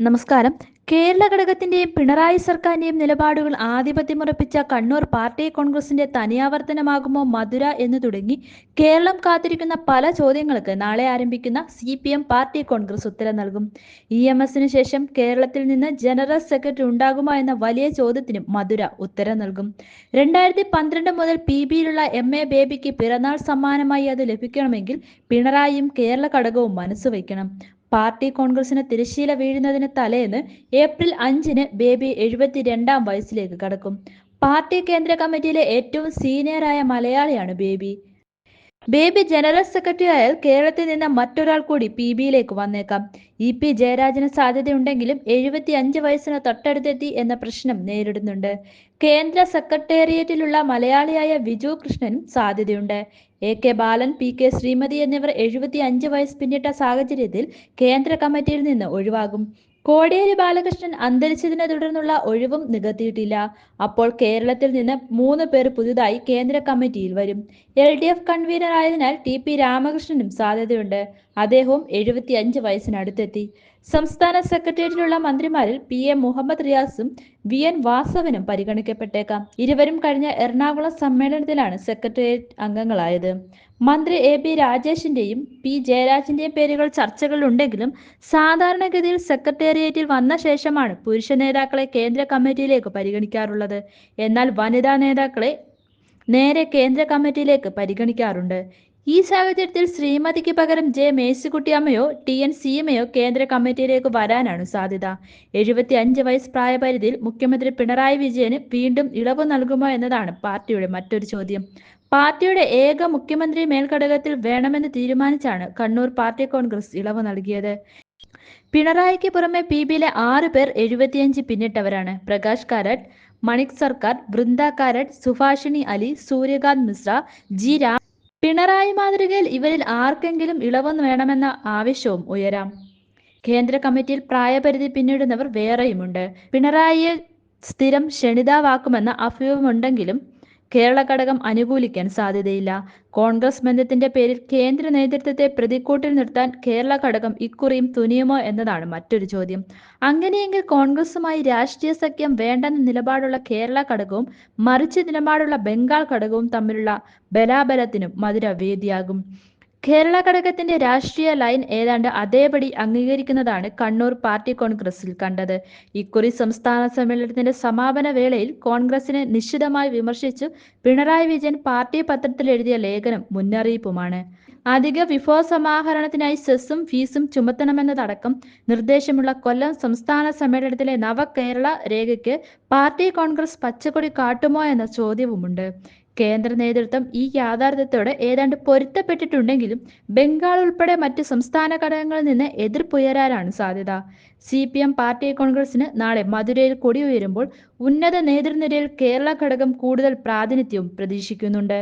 നമസ്കാരം. കേരള ഘടകത്തിന്റെയും പിണറായി സർക്കാരിന്റെയും നിലപാടുകൾ ആധിപത്യമുറപ്പിച്ച കണ്ണൂർ പാർട്ടി കോൺഗ്രസിന്റെ തനിയാവർത്തനമാകുമോ മധുര എന്ന് തുടങ്ങി കേരളം കാത്തിരിക്കുന്ന പല ചോദ്യങ്ങൾക്ക് നാളെ ആരംഭിക്കുന്ന സി പാർട്ടി കോൺഗ്രസ് ഉത്തരം നൽകും. ഇ എം എസിന് ശേഷം കേരളത്തിൽ നിന്ന് ജനറൽ സെക്രട്ടറി ഉണ്ടാകുമോ എന്ന വലിയ ചോദ്യത്തിനും മധുര ഉത്തരം നൽകും. രണ്ടായിരത്തി പന്ത്രണ്ട് മുതൽ പി ബിയിലുള്ള എം എ ബേബിക്ക് പിറന്നാൾ സമ്മാനമായി അത് ലഭിക്കണമെങ്കിൽ പിണറായിയും കേരള ഘടകവും മനസ്സ് വയ്ക്കണം. പാർട്ടി കോൺഗ്രസിന് തിരശീല വീഴുന്നതിന് തലേന്ന് ഏപ്രിൽ അഞ്ചിന് ബേബി എഴുപത്തിരണ്ടാം വയസ്സിലേക്ക് കടക്കും. പാർട്ടി കേന്ദ്ര കമ്മിറ്റിയിലെ ഏറ്റവും സീനിയറായ മലയാളിയാണ് ബേബി. ബേബി ജനറൽ സെക്രട്ടറി ആയാൽ കേരളത്തിൽ നിന്ന് മറ്റൊരാൾ കൂടി പി ബിയിലേക്ക് വന്നേക്കാം. ഇ പി ജയരാജന് സാധ്യതയുണ്ടെങ്കിലും എഴുപത്തി അഞ്ച് വയസ്സിന് തൊട്ടടുത്തെത്തി എന്ന പ്രശ്നം നേരിടുന്നുണ്ട്. കേന്ദ്ര സെക്രട്ടേറിയറ്റിലുള്ള മലയാളിയായ വിജു കൃഷ്ണനും സാധ്യതയുണ്ട്. A K Balan P K Sreemathi എന്നിവർ എഴുപത്തി അഞ്ച് വയസ്സ് പിന്നിട്ട സാഹചര്യത്തിൽ കേന്ദ്ര കമ്മിറ്റിയിൽ നിന്ന് ഒഴിവാകും. കോടിയേരി ബാലകൃഷ്ണൻ അന്തരിച്ചതിനെ തുടർന്നുള്ള ഒഴിവും നികത്തിയിട്ടില്ല. അപ്പോൾ കേരളത്തിൽ നിന്ന് മൂന്ന് പേർ പുതുതായി കേന്ദ്ര കമ്മിറ്റിയിൽ വരും. എൽ ഡി എഫ് കൺവീനർ ആയതിനാൽ ടി പി രാമകൃഷ്ണനും സാധ്യതയുണ്ട്. അദ്ദേഹവും എഴുപത്തി അഞ്ച് വയസ്സിനടുത്തെത്തി. സംസ്ഥാന സെക്രട്ടേറിയറ്റിലുള്ള മന്ത്രിമാരിൽ പി എ മുഹമ്മദ് റിയാസും വി എൻ വാസവനും പരിഗണിക്കപ്പെട്ടേക്കാം. ഇരുവരും കഴിഞ്ഞ എറണാകുളം സമ്മേളനത്തിലാണ് സെക്രട്ടേറിയറ്റ് അംഗങ്ങളായത്. മന്ത്രി എ പി രാജേഷിന്റെയും പി ജയരാജിന്റെയും പേരുകൾ ചർച്ചകളിലുണ്ടെങ്കിലും സാധാരണഗതിയിൽ സെക്രട്ടേറിയറ്റിൽ വന്ന ശേഷമാണ് പുരുഷ നേതാക്കളെ കേന്ദ്ര കമ്മിറ്റിയിലേക്ക് പരിഗണിക്കാറുള്ളത്. എന്നാൽ വനിതാ നേതാക്കളെ നേരെ കേന്ദ്ര കമ്മിറ്റിയിലേക്ക് പരിഗണിക്കാറുണ്ട്. ഈ സാഹചര്യത്തിൽ ശ്രീമതിക്ക് പകരം ജെ മേഴ്സിക്കുട്ടിയമ്മയോ ടി എൻ സിയമ്മയോ കേന്ദ്ര കമ്മിറ്റിയിലേക്ക് വരാനാണ് സാധ്യത. എഴുപത്തി അഞ്ച് വയസ്സ് പ്രായപരിധിയിൽ മുഖ്യമന്ത്രി പിണറായി വിജയന് വീണ്ടും ഇളവ് നൽകുമോ എന്നതാണ് പാർട്ടിയുടെ മറ്റൊരു ചോദ്യം. പാർട്ടിയുടെ ഏക മുഖ്യമന്ത്രി മേൽഘടകത്തിൽ വേണമെന്ന് തീരുമാനിച്ചാണ് കണ്ണൂർ പാർട്ടി കോൺഗ്രസ് ഇളവ് നൽകിയത്. പിണറായിക്ക് പുറമെ പി ബിയിലെ ആറ് പേർ എഴുപത്തിയഞ്ച് പിന്നിട്ടവരാണ്. പ്രകാശ് കാരട്ട് മണിക് സർക്കാർ വൃന്ദ കാരട്ട് സുഭാഷിണി അലി സൂര്യകാന്ത് മിശ്ര ജി രാം. പിണറായി മാതൃകയിൽ ഇവരിൽ ആർക്കെങ്കിലും ഇളവ് വേണമെന്ന ആവശ്യവും ഉയരാം. കേന്ദ്ര കമ്മിറ്റിയിൽ പ്രായപരിധി പിന്നിടുന്നവർ വേറെയുമുണ്ട്. പിണറായിയെ സ്ഥിരം ക്ഷണിതാവാക്കുമെന്ന അഭ്യൂഹമുണ്ടെങ്കിലും കേരള ഘടകം അനുകൂലിക്കാൻ സാധ്യതയില്ല. കോൺഗ്രസ് ബന്ധത്തിന്റെ പേരിൽ കേന്ദ്ര നേതൃത്വത്തെ പ്രതിക്കൂട്ടിൽ നിർത്താൻ കേരള ഘടകം ഇക്കുറിയും തുനിയുമോ എന്നതാണ് മറ്റൊരു ചോദ്യം. അങ്ങനെയെങ്കിൽ കോൺഗ്രസുമായി രാഷ്ട്രീയ സഖ്യം വേണ്ടെന്ന നിലപാടുള്ള കേരള ഘടകവും മറിച്ച് നിലപാടുള്ള ബംഗാൾ ഘടകവും തമ്മിലുള്ള ബലാബലത്തിനും മധുര വേദിയാകും. കേരള ഘടകത്തിന്റെ രാഷ്ട്രീയ ലൈൻ ഏതാണ്ട് അതേപടി അംഗീകരിക്കുന്നതാണ് കണ്ണൂർ പാർട്ടി കോൺഗ്രസിൽ കണ്ടത്. ഇക്കുറി സംസ്ഥാന സമ്മേളനത്തിന്റെ സമാപന വേളയിൽ കോൺഗ്രസിനെ നിശ്ചിതമായി വിമർശിച്ചു പിണറായി വിജയൻ പാർട്ടി പത്രത്തിൽ എഴുതിയ ലേഖനം മുന്നറിയിപ്പുമാണ്. അധിക വിഭവ സമാഹരണത്തിനായി സെസ്സും ഫീസും ചുമത്തണമെന്നതടക്കം നിർദ്ദേശമുള്ള കൊല്ലം സംസ്ഥാന സമ്മേളനത്തിലെ നവകേരള രേഖയ്ക്ക് പാർട്ടി കോൺഗ്രസ് പച്ചക്കൊടി കാട്ടുമോ എന്ന ചോദ്യവുമുണ്ട്. കേന്ദ്ര നേതൃത്വം ഈ യാഥാർത്ഥ്യത്തോടെ ഏതാണ്ട് പൊരുത്തപ്പെട്ടിട്ടുണ്ടെങ്കിലും ബംഗാൾ ഉൾപ്പെടെ മറ്റ് സംസ്ഥാന ഘടകങ്ങളിൽ നിന്ന് എതിർപ്പുയരാനാണ് സാധ്യത. സി പി എം പാർട്ടി കോൺഗ്രസിന് നാളെ മധുരയിൽ കൊടി ഉയരുമ്പോൾ ഉന്നത നേതൃനിരയിൽ കേരള ഘടകം കൂടുതൽ പ്രാതിനിധ്യവും പ്രതീക്ഷിക്കുന്നുണ്ട്.